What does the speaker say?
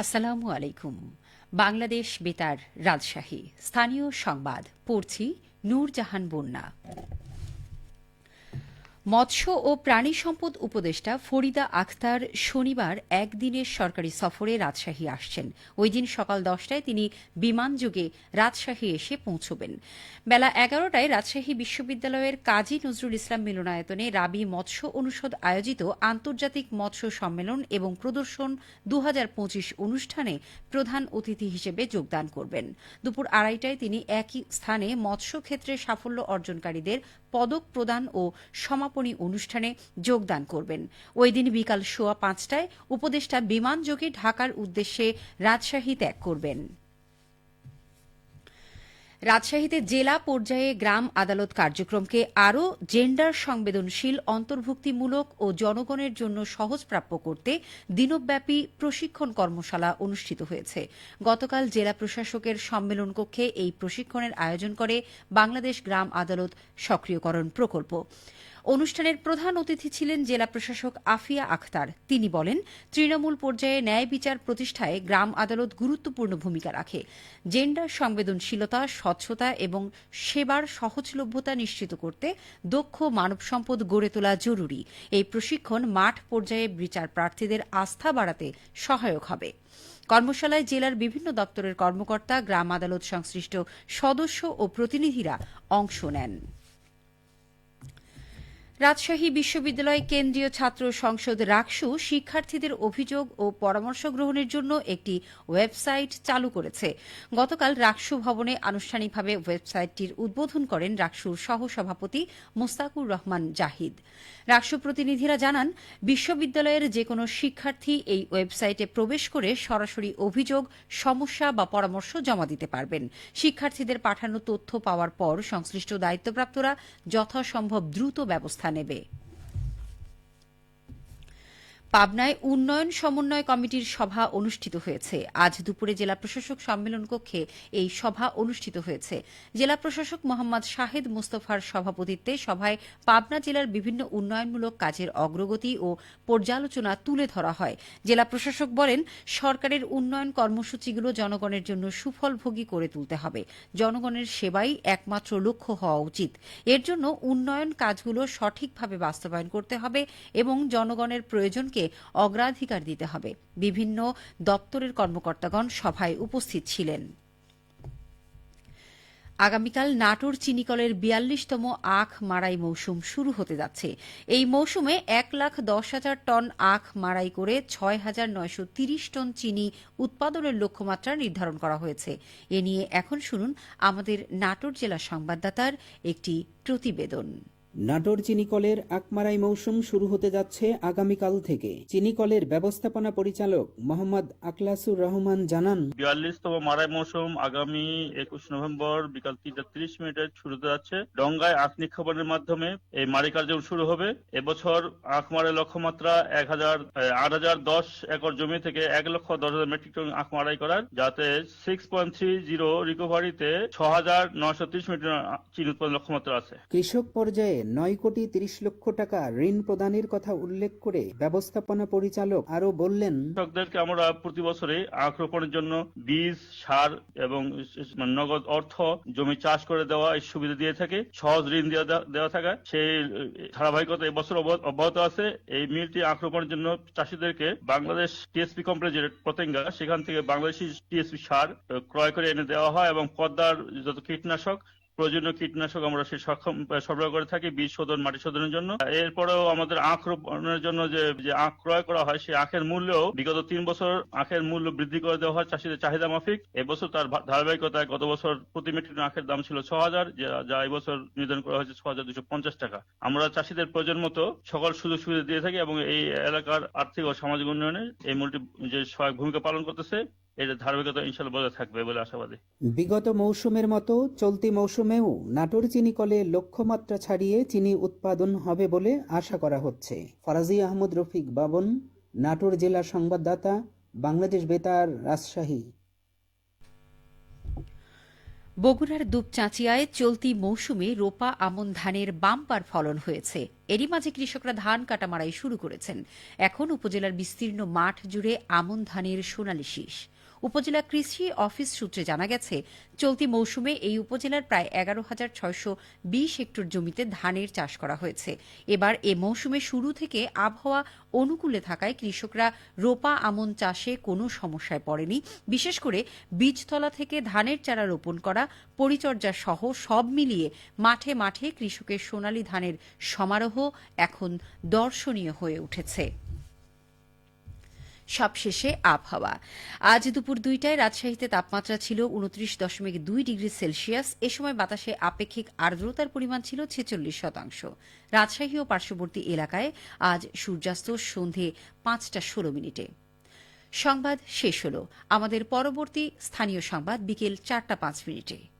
আসসালামু আলাইকুম। বাংলাদেশ বেতার রাজশাহী। স্থানীয় সংবাদ পড়ছি নূরজাহান বন্যা। মৎস্য ও প্রাণী সম্পদ উপদেষ্টা ফরিদা আখতার শনিবার একদিনের সরকারি সফরে রাজশাহী আসছেন। ওই দিন সকাল দশটায় তিনি বিমানযোগে রাজশাহী এসে পৌঁছবেন। বেলা এগারোটায় রাজশাহী বিশ্ববিদ্যালয়ের কাজী নজরুল ইসলাম মিলনায়তনে রাবি মৎস্য অনুষদ আয়োজিত আন্তর্জাতিক মৎস্য সম্মেলন এবং প্রদর্শন দু হাজার পঁচিশ অনুষ্ঠানে প্রধান অতিথি হিসেবে যোগদান করবেন। দুপুর আড়াইটায় তিনি একই স্থানে মৎস্য ক্ষেত্রে সাফল্য অর্জনকারীদের পদক প্রদান ও সমাপনী অনুষ্ঠানে যোগদান করবেন। ওই দিন বিকাল সোয়া পাঁচটায় উপদেষ্টা বিমানযোগে ঢাকার উদ্দেশ্যে রাজশাহী ত্যাগ করবেন। রাজশাহীতে জেলা পর্যায়ে গ্রাম আদালত কার্যক্রমকে আরও জেন্ডার সংবেদনশীল, অন্তর্ভুক্তিমূলক ও জনগণের জন্য সহজপ্রাপ্য করতে দিনব্যাপী প্রশিক্ষণ কর্মশালা অনুষ্ঠিত হয়েছে। গতকাল জেলা প্রশাসকের সম্মেলন কক্ষে এই প্রশিক্ষণের আয়োজন করে বাংলাদেশ গ্রাম আদালত সক্রিয়করণ প্রকল্প। অনুষ্ঠানের প্রধান অতিথি ছিলেন জেলা প্রশাসক আফিয়া আখতার। তিনি বলেন, তৃণমূল পর্যায়ে ন্যায় বিচার প্রতিষ্ঠায় গ্রাম আদালত গুরুত্বপূর্ণ ভূমিকা রাখে। জেন্ডার সংবেদনশীলতা, স্বচ্ছতা এবং সেবার সহজলভ্যতা নিশ্চিত করতে দক্ষ মানব সম্পদ গড়ে তোলা জরুরি। এই প্রশিক্ষণ মাঠ পর্যায়ে বিচার প্রার্থীদের আস্থা বাড়াতে সহায়ক হবে। কর্মশালায় জেলার বিভিন্ন দপ্তরের কর্মকর্তা, গ্রাম আদালত সংশ্লিষ্ট সদস্য ও প্রতিনিধিরা অংশ নেন। রাজশাহী বিশ্ববিদ্যালয় কেন্দ্রীয় ছাত্র সংসদ রাকসু শিক্ষার্থীদের অভিযোগ ও পরামর্শ গ্রহণের জন্য একটি ওয়েবসাইট চালু করেছে। গতকাল রাকসু ভবনে আনুষ্ঠানিকভাবে ওয়েবসাইটটির উদ্বোধন করেন রাকসুর সহসভাপতি মোস্তাকুর রহমান জাহিদ। রাকসু প্রতিনিধিরা জানান, বিশ্ববিদ্যালয়ের যে কোনো শিক্ষার্থী এই ওয়েবসাইটে প্রবেশ করে সরাসরি অভিযোগ, সমস্যা বা পরামর্শ জমা দিতে পারবেন। শিক্ষার্থীদের পাঠানো তথ্য পাওয়ার পর সংশ্লিষ্ট দায়িত্বপ্রাপ্তরা যথাসম্ভব দ্রুত ব্যবস্থা নেবে। পাবনায় উন্নয়ন সমন্বয় কমিটির সভা অনুষ্ঠিত হয়েছে। আজ দুপুরে জেলা প্রশাসক সম্মেলন কক্ষে এই সভা অনুষ্ঠিত হয়েছে। জেলা প্রশাসক মোহাম্মদ শাহেদ মুস্তফার সভাপতিত্বে সভায় পাবনা জেলার বিভিন্ন উন্নয়নমূলক কাজের অগ্রগতি ও পর্যালোচনা তুলে ধরা হয়। জেলা প্রশাসক বলেন, সরকারের উন্নয়ন কর্মসূচিগুলো জনগণের জন্য সুফলভোগী করে তুলতে হবে। জনগণের সেবাই একমাত্র লক্ষ্য হওয়া উচিত। এর জন্য উন্নয়ন কাজগুলো সঠিকভাবে বাস্তবায়ন করতে হবে এবং জনগণের প্রয়োজনকে দিকে অগ্রাধিকার দিতে হবে। বিভিন্ন দপ্তরের কর্মকর্তাগণ সভায় উপস্থিত ছিলেন। আগামীকাল নাটোর চিনিকলের বিয়াল্লিশতম আখ মারাই মৌসুম শুরু হতে যাচ্ছে। এই মৌসুমে এক লাখ দশ হাজার টন আখ মারাই করে ছয় হাজার নয়শো তিরিশ টন চিনি উৎপাদনের লক্ষ্যমাত্রা নির্ধারণ করা হয়েছে। এ নিয়ে এখন শুনুন আমাদের নাটোর জেলা সংবাদদাতার একটি প্রতিবেদন। নাটোর চিনিকলের আকমারাই মৌসুম শুরু হতে যাচ্ছে আগামীকাল থেকে। চিনিকলের ব্যবস্থাপনা পরিচালক মোহাম্মদ আকলাসুর রহমান জানান বিয়াল্লিশতম মারাই মৌসুম আগামী একুশ নভেম্বর বিকাল তিনটা তিরিশ মিনিটে শুরু হতে যাচ্ছে। ডঙ্গায় আখ নিক্ষেপণের মাধ্যমে এই মারি কার্যক্রম শুরু হবে। এবছর আখ মারের লক্ষ্যমাত্রা এক হাজার আট হাজার দশ একর জমি থেকে এক লক্ষ দশ হাজার মেট্রিক টন আখ মারাই করার যাতে সিক্স পয়েন্ট থ্রি জিরো রিকভারিতে ছ হাজার নয়শো ত্রিশ মিটার চিনি উৎপাদন লক্ষ্যমাত্রা আছে। কৃষক পর্যায়ে নয় কোটি তিরিশ লক্ষ টাকা ঋণ প্রদানের কথা উল্লেখ করে ব্যবস্থাপনা পরিচালক আরও বললেন, কৃষকদেরকে আমরা প্রতি বছরে আখ রোপণের জন্য বীজ, সার এবং নগদ অর্থ জমি চাষ করে দেওয়া এই সুবিধা দিয়ে থাকে। সহজ ঋণ দেওয়া দেওয়া থাকে। সেই ধারাবাহিকতা এবছর অব্যাহত আছে। এই মিলটি আখ রোপণের জন্য চাষিদেরকে বাংলাদেশ টিএসপি কোম্পানি যে পতেঙ্গা সেখান থেকে বাংলাদেশি টিএসপি সার ক্রয় করে এনে দেওয়া হয় এবং পদ্মার যত কীটনাশক প্রয়োজনীয় কীটনাশক আমরা সে সক্ষম সরবরাহ করে থাকি বীজ শোধন, মাটি শোধনের জন্য। এরপরেও আমাদের আখ রোপণের জন্য যে আখ ক্রয় করা হয়, সেই আখের মূল্যও বিগত তিন বছর আখের মূল্য বৃদ্ধি করে দেওয়া হয় চাষিদের চাহিদা মাফিক। এবছর তার ধারাবাহিকতায় গত বছর প্রতি মেট্রিক টন আখের দাম ছিল ছ হাজার যা এবছর নির্ধারণ করা হয়েছে ছ হাজার দুশো পঞ্চাশ টাকা। আমরা চাষিদের প্রয়োজন মতো সকল সুযোগ সুবিধা দিয়ে থাকি এবং এই এলাকার আর্থিক ও সামাজিক উন্নয়নে এই মূলটি, যে সহায়ক ভূমিকা পালন করতেছে। ধারাবাহিকতা ইনশাল্লাহ বজায় থাকবে বলে আশাবাদী। বিগত মৌসুমের মতো চলতি মৌসুমেও নাটোর চিনি কলে লক্ষ্যমাত্রা ছাড়িয়ে চিনি উৎপাদন হবে বলে আশা করা হচ্ছে। ফরাজি আহমদ রফিক বাবন নাটোর জেলা সংবাদদাতা বাংলাদেশ বেতার রাজশাহী। বগুড়ার দুপচাঁচিয়ায় চলতি মৌসুমে রোপা আমন ধানের বাম্পার ফলন হয়েছে। এরই মাঝে কৃষকরা ধান কাটা মারাই শুরু করেছেন। এখন উপজেলার বিস্তীর্ণ মাঠ জুড়ে আমন ধানের সোনালি শীষ। উপজেলা কৃষি অফিস সূত্রে জানা গেছে, চলতি মৌসুমে এই উপজেলার প্রায় এগারো হাজার ছয়শো বিশ হেক্টর জমিতে ধানের চাষ করা হয়েছে। এবার এ মৌসুমে শুরু থেকে আবহাওয়া অনুকূলে থাকায় কৃষকরা রোপা আমন চাষে কোনো সমস্যায় পড়েনি। বিশেষ করে বীজতলা থেকে ধানের চারা রোপণ করা, পরিচর্যা সহ সব মিলিয়ে মাঠে মাঠে কৃষকের সোনালী ধানের সমারোহ এখন দর্শনীয় হয়ে উঠেছে। সবশেষে আবহাওয়া। আজ দুপুর দুইটায় রাজশাহীতে তাপমাত্রা ছিল উনত্রিশ দশমিক দুই ডিগ্রি সেলসিয়াস। এ সময় বাতাসে আপেক্ষিক আর্দ্রতার পরিমাণ ছিল ছেচল্লিশ শতাংশ। রাজশাহী ও পার্শ্ববর্তী এলাকায় আজ সূর্যাস্ত সন্ধে পাঁচটা ষোলো মিনিটে। সংবাদ শেষ হল। আমাদের পরবর্তী স্থানীয় সংবাদ বিকেল চারটা পাঁচ মিনিটে।